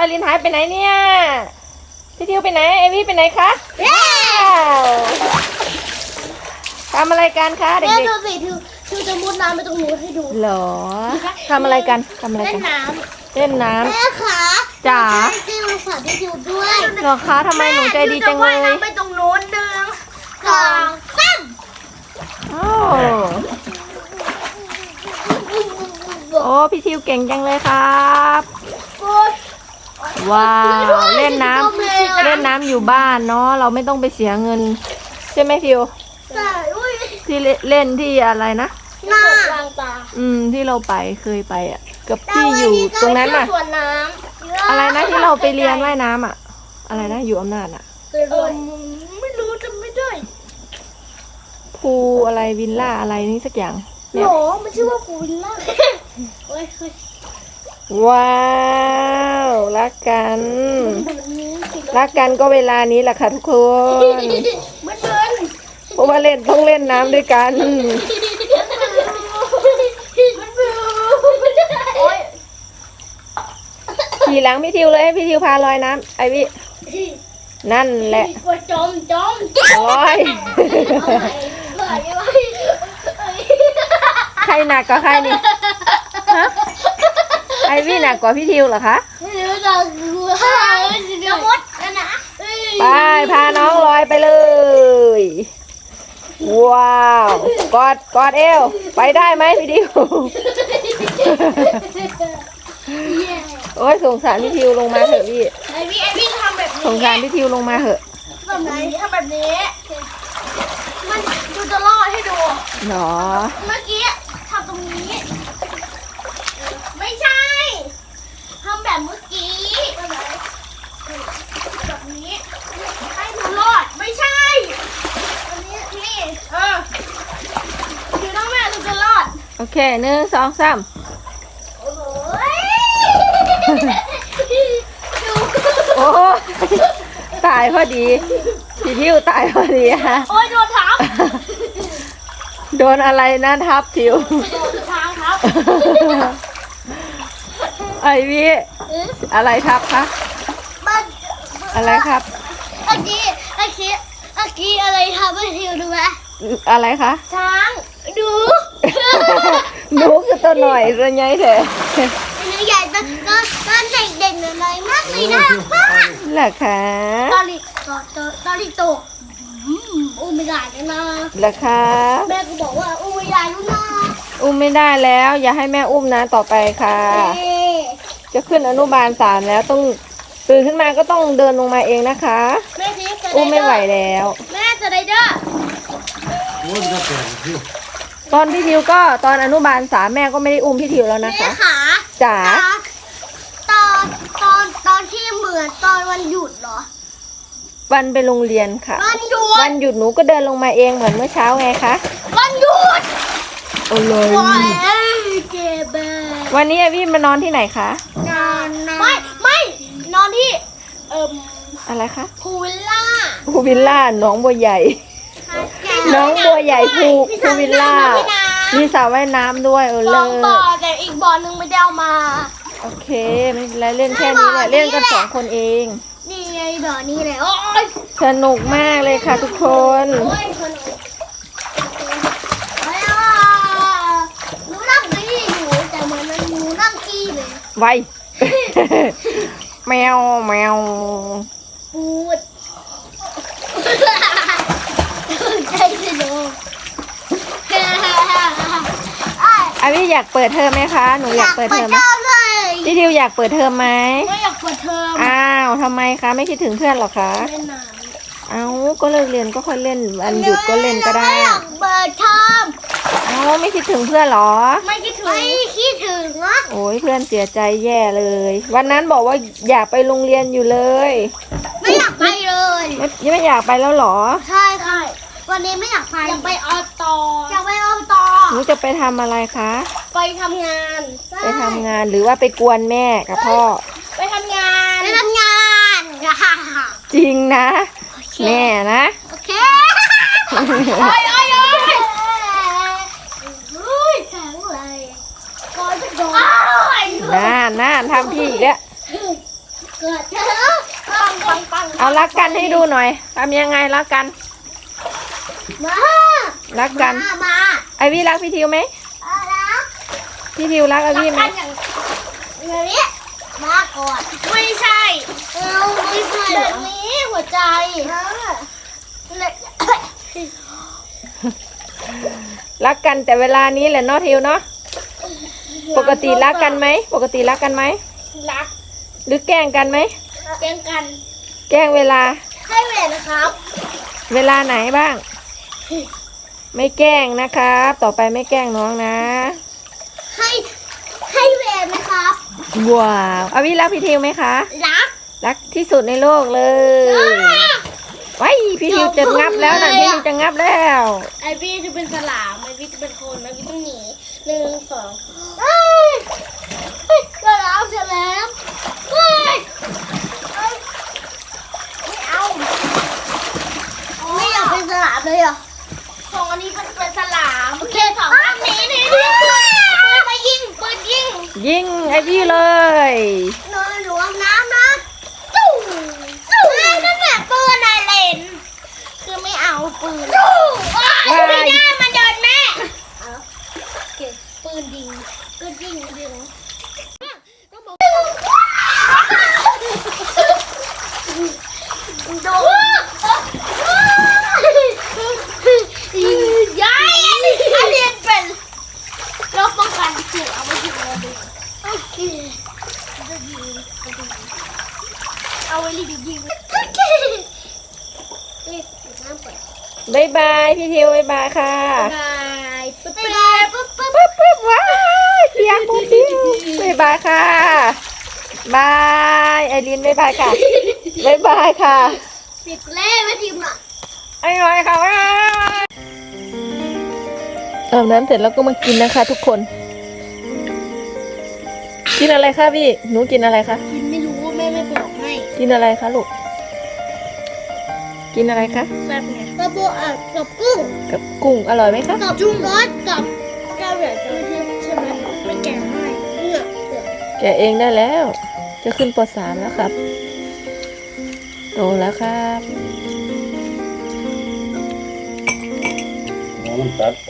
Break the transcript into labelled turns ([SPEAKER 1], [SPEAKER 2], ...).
[SPEAKER 1] ไอรินหายไปไหนเนี่ย พี่ทิวไปไหนไอวี่ไปไหนคะว้าวทำอะไรกันคะเด็
[SPEAKER 2] แม่
[SPEAKER 1] ก
[SPEAKER 2] ดูสิทิวทิวจะมุดน้ำไปตรงนู้นให้ดู
[SPEAKER 1] ๆเหรอทำอะไรกันทำอะไร
[SPEAKER 2] เล่
[SPEAKER 1] กันน
[SPEAKER 2] น้
[SPEAKER 1] เล่นน้ำ
[SPEAKER 2] แม่ขา
[SPEAKER 1] จ๋า
[SPEAKER 2] ให้ทิวฝากพี่ทิวด้วยำ
[SPEAKER 1] เหรอคะทำไมหนูใจดีจังเลย
[SPEAKER 2] ไปตรงนู้นหนึ่งสองสาม
[SPEAKER 1] โอ้โอ้พี่ทิวเก่งจังเลยครับ ว้าวเล่นน้ำเล่นน้ำอยู่บ้านเนาะเราไม่ต้องไปเสียเงิน ใช่ไหมทิว
[SPEAKER 2] ใช่อุ้ย
[SPEAKER 1] ที่เล่นเล่นที่อะไรนะ
[SPEAKER 2] หน้ากลางตา
[SPEAKER 1] อืมที่เราไปเคยไปอะ กับที่อยู่ตรงนั้นน่ะ
[SPEAKER 2] ส่วนน้ำ
[SPEAKER 1] อะไรนะที่เราไปเรียนว่ายน้ำอะ อะไรนะอยู่อำนาจอะ
[SPEAKER 2] เออไม่รู้จำไม่ได้
[SPEAKER 1] ภูอะไรวิลล่าอะไรนี่สักอย่าง
[SPEAKER 2] ห
[SPEAKER 1] เนี่ย
[SPEAKER 2] รอมันชื่อว่าปูวิลล่าเฮ้ยเฮ้ย
[SPEAKER 1] ว้าวรักกัน
[SPEAKER 2] แบบนี้สิ
[SPEAKER 1] รักกันก็เวลานี้แหละค่ะทุกคน
[SPEAKER 2] มันเดิน
[SPEAKER 1] เพราะว่าเล่นต้องเล่นน้ำด้วยกัน
[SPEAKER 2] มันเดินโอ๊ย
[SPEAKER 1] ขี่หลังพี่ทิวเลยให้พี่ทิวพาลอยน้ำไอวินั่นแหละ
[SPEAKER 2] กลัวจมจม
[SPEAKER 1] ลอย
[SPEAKER 2] เอาใหม่เอาใหม่เอาใหม่
[SPEAKER 1] ใครหนักกว่าใครนี่ฮะ ไอวิหนักกว่าพี่ทิวเหรอคะ
[SPEAKER 2] ไม่รู้จะกลัวจะมดนะนะ
[SPEAKER 1] ไปพาน้องลอยไปเลย ว้าว กอดกอดเอว ไปได้ไหมพี่ทิว โอ้ยสงสารพี่ทิวลงมาเถอะพี่
[SPEAKER 2] ไอพี่ไอพี่ทำแบบ
[SPEAKER 1] ส
[SPEAKER 2] นี้
[SPEAKER 1] งสารพี่ทิวลงมาเถอะ
[SPEAKER 2] แบบไหนทำแบบนี้ มันดูจะรอดให้ดู
[SPEAKER 1] หนอ
[SPEAKER 2] เมื่อกี้ทำตรงนี้ ไม่ใช่ทำแบบเมื่อกี้แบบไหนแบบนี้ให้หนูรอดไม่ใช่อันนี้นี่เออคือต้องแม่หนูจะรอด
[SPEAKER 1] โอเคหนึ่งสองสาม
[SPEAKER 2] โอ้โหดู
[SPEAKER 1] โอ้ยตายพอดีพี่ทิวตายพอดีฮะ
[SPEAKER 2] โอ้ยโดนทับ
[SPEAKER 1] โดนอะไรนะทับทิว
[SPEAKER 2] โดนทางครับ
[SPEAKER 1] ไอวิอะไรทับคะ
[SPEAKER 2] มัน
[SPEAKER 1] อะไรครับ
[SPEAKER 2] เมื่อกี้เมื่อกี้เมื่อกี้อะไรทำให้ทิวดูไหม
[SPEAKER 1] อะไรคะ
[SPEAKER 2] ช้างดู
[SPEAKER 1] หนูคือตัวหน่อยตัวใหญ่เถอะ
[SPEAKER 2] อันนี้ใหญ่ตอนตอนตอนเด็กๆหน่อยมากเลยนะมาก
[SPEAKER 1] เหรอคะ
[SPEAKER 2] ตอนนี้ตอนตอนตอนที่โตอืมอุ้มไม่ได้เลยนะ
[SPEAKER 1] เหรอคะ
[SPEAKER 2] แม่ก็บอกว่าอุ้มไม่ได้แล้วนะ
[SPEAKER 1] อุ้มไม่ได้แล้ว อย่าให้แม่อุ้มนะต่อไปค่ะ
[SPEAKER 2] เอ๊ะ
[SPEAKER 1] จะขึ้นอนุบาลสามแล้วต้องตื่นขึ้นมาก็ต้องเดินลงมาเองนะคะ
[SPEAKER 2] แม่ทีส
[SPEAKER 1] อุ้มไม่ไหวแล้ว
[SPEAKER 2] แม่จะได้เด้อ
[SPEAKER 3] What is that there?
[SPEAKER 1] ตอนพี่ทิวก็ตอนอนุบาลสามแม่ก็ไม่ได้อุ้มพี่ทิวแล้วนะ
[SPEAKER 2] แม่
[SPEAKER 1] คะ
[SPEAKER 2] ขา
[SPEAKER 1] จ๋า
[SPEAKER 2] ตอนตอนตอนที่เหมือนตอนวันหยุดเหรอ
[SPEAKER 1] วันไปโรงเรียนค่ะ
[SPEAKER 2] วันหยุ
[SPEAKER 1] วั
[SPEAKER 2] ด
[SPEAKER 1] นหยุดหนูก็เดินลงมาเองเหมือนเมื่อเช้าไงคะ
[SPEAKER 2] วันหยุด
[SPEAKER 1] โอ้เลย
[SPEAKER 2] โอ้ยเจ็บเบ้
[SPEAKER 1] วันนี้ไอวี่มานอนที่ไหนคะ
[SPEAKER 2] นอนไม่ไม่นอนที่เอ่ม
[SPEAKER 1] อะไรคะ
[SPEAKER 2] พูลวิลล่า
[SPEAKER 1] ภูวิลล่าหนองบัวใหญ่ น้องบัวใหญ่ภูภูวิลล่า มีสระว่ายน้ำด้วยเออ
[SPEAKER 2] ส
[SPEAKER 1] เล
[SPEAKER 2] องบ่อย
[SPEAKER 1] ศ
[SPEAKER 2] แต่อีกบ่อหนึงไม่ได้เอามา
[SPEAKER 1] โอเคไม่เป็นไรเล่นแค่นี้แหละเล่นกันสองคนเอง
[SPEAKER 2] นี่ไงบ่อนี้เลยโอ้ย
[SPEAKER 1] สนุกมากเลยค่ะทุกคน
[SPEAKER 2] โอ้ยคนเฮ้ยอะหนูนั่งกี้อยู่แต่เหมือนมันหนูนั่งกี้เลย
[SPEAKER 1] ไว แมวแมว
[SPEAKER 2] ปูด ใจสนุก
[SPEAKER 1] ไอวี่อยากเปิดเทอมไหมคะ หนูอยากเปิดเทอมไหม
[SPEAKER 2] เจ้าเลย
[SPEAKER 1] พี่ทิวอยากเปิดเทอมไหม
[SPEAKER 2] ไม่อยากเปิดเทอม
[SPEAKER 1] อ้าวทำไมคะ ไม่คิดถึงเพื่อนหรอคะ
[SPEAKER 2] เล่นน้
[SPEAKER 1] เอ้าก็เลิกเรียนก็ค่อยเล่นำวันหยุดก็เล่นก็ได้
[SPEAKER 2] ไม่อยากเปิดเทอม
[SPEAKER 1] เอ้าไม่คิดถึงเพื่อนหรอ
[SPEAKER 2] ไม่คิดถึงไม่คิดถึงนะ
[SPEAKER 1] โอ้ยเพื่อนเสียใจแย่เลย วันนั้นบอกว่าอยากไปโรงเรียนอยู่เลย
[SPEAKER 2] ไม่อยากไปเลย
[SPEAKER 1] ไม่ไม่อยากไปแล้วหรอ
[SPEAKER 2] ใช่ค่ะ วันนี้ไม่อยากไปอยากไปออตออยากไปออตอ
[SPEAKER 1] หนูจะไปทำอะไรคะ
[SPEAKER 2] ไปทำงาน
[SPEAKER 1] ไปทำงานหรือว่าไปกวนแม่กับพ่อ
[SPEAKER 2] ไปทำงานไปทำงานค่ะ
[SPEAKER 1] จริงนะ แม่นะ
[SPEAKER 2] โอเคโอ้ยโอ้ยโอ้ยอุ้ยแข็งเลยก่อนจะโดน
[SPEAKER 1] น่าน่าทำพี่อีกแล้ว
[SPEAKER 2] เกิดเจอปังปังปัง
[SPEAKER 1] เอารักกันให้ดูหน่อยทำยังไงรักกัน
[SPEAKER 2] มา
[SPEAKER 1] รักกัน
[SPEAKER 2] มามา
[SPEAKER 1] ไอวี่รักพี่ทิวไหม
[SPEAKER 2] เอาละ
[SPEAKER 1] พี่ทิวรักไอวี่ไหม
[SPEAKER 2] รักกันอย่างอย่างนี้มาก่อนไม่ใช่เออไม่ใช่แบบนี้หัวใจเลย
[SPEAKER 1] รักกันแต่เวลานี้แหละเนาะทิวเนาะปกติรักกันไหมปกติรักกันไหม
[SPEAKER 2] รัก
[SPEAKER 1] หรือแกล้งกันไหม
[SPEAKER 2] เลี้ยงกัน
[SPEAKER 1] แกล้งเวลา
[SPEAKER 2] ให้เวรนะครับ
[SPEAKER 1] เวลาไหนบ้าง ไม่แกล้งนะครับ ต่อไปไม่แกล้งน้องนะ
[SPEAKER 2] ให้ให้เวรนะครับ
[SPEAKER 1] ว้าวอาวิรักพี่ทิวไหมคะ
[SPEAKER 2] รัก
[SPEAKER 1] รักที่สุดในโลกเลยไว้พี่ทิวจะงับแล้วนะพี่ทิวจะงับแล้ว
[SPEAKER 2] ไอพี่จะเป็นสลามไอพี่จะเป็นคนไอพี่ต้องหนีหนึ่งสองเฮ้ยเฮ้ยสลามสลามเฮ้ยเฮ้ยไม่เอาไม่อยากเป็นสลามเลยเหรอสองอันนี้เป็นเป็นสลามโอเคสองอันนี้นี่นี่ปืนมายิงปืนยิง
[SPEAKER 1] ยิ งไอวี่เลย
[SPEAKER 2] นอนหลวงน้ำนะจู่จู่นั่นแหละปืนนายเลนคือไม่เอาปืนจู่ไม่ได้มันโดนแม่เอาโอเคปืนยิงปืนยิงยิงต้องบอกโดนยายอันนี้อันนี้เป็นรบป้องกันถูกเอาไปยิงเลยดิโอ เอาไว้รีบยิง
[SPEAKER 1] บายบายพี่ทิวบายบายค่ะ
[SPEAKER 2] บายปึ๊บปึ๊บปึ๊บ
[SPEAKER 1] ปึ๊บปึ๊บว้ายเพียงปุ๊บปิ๊บบายบายค่ะบายไอรินบายบายค่ะบายบายค่ะ
[SPEAKER 2] ปิดเล่ไม่ทีมอะ
[SPEAKER 1] ไอ้ไว้ค่ะว้ายอาบน้ำเสร็จแล้วก็มากินนะคะทุกคน กินอะไรคะพี่ หนูกินอะไรคะ
[SPEAKER 2] กินไม่รู้แม่ไม่บอกให้
[SPEAKER 1] กินอะไรคะลูก กินอะไรคะ
[SPEAKER 2] แซ่บไงกระโบอะกับกุ้ง
[SPEAKER 1] กับกุ้งอร่อยไหมคะ
[SPEAKER 2] กับจุ้งรสกับกระเบียดไม่ใช่ใช่ไหมไม่แกงให้เนี่ยเดี๋ยว
[SPEAKER 1] แกะเองได้แล้ว จะขึ้นปสามแล้วครับ โตแล้วครับ
[SPEAKER 3] น้องมันตัดไป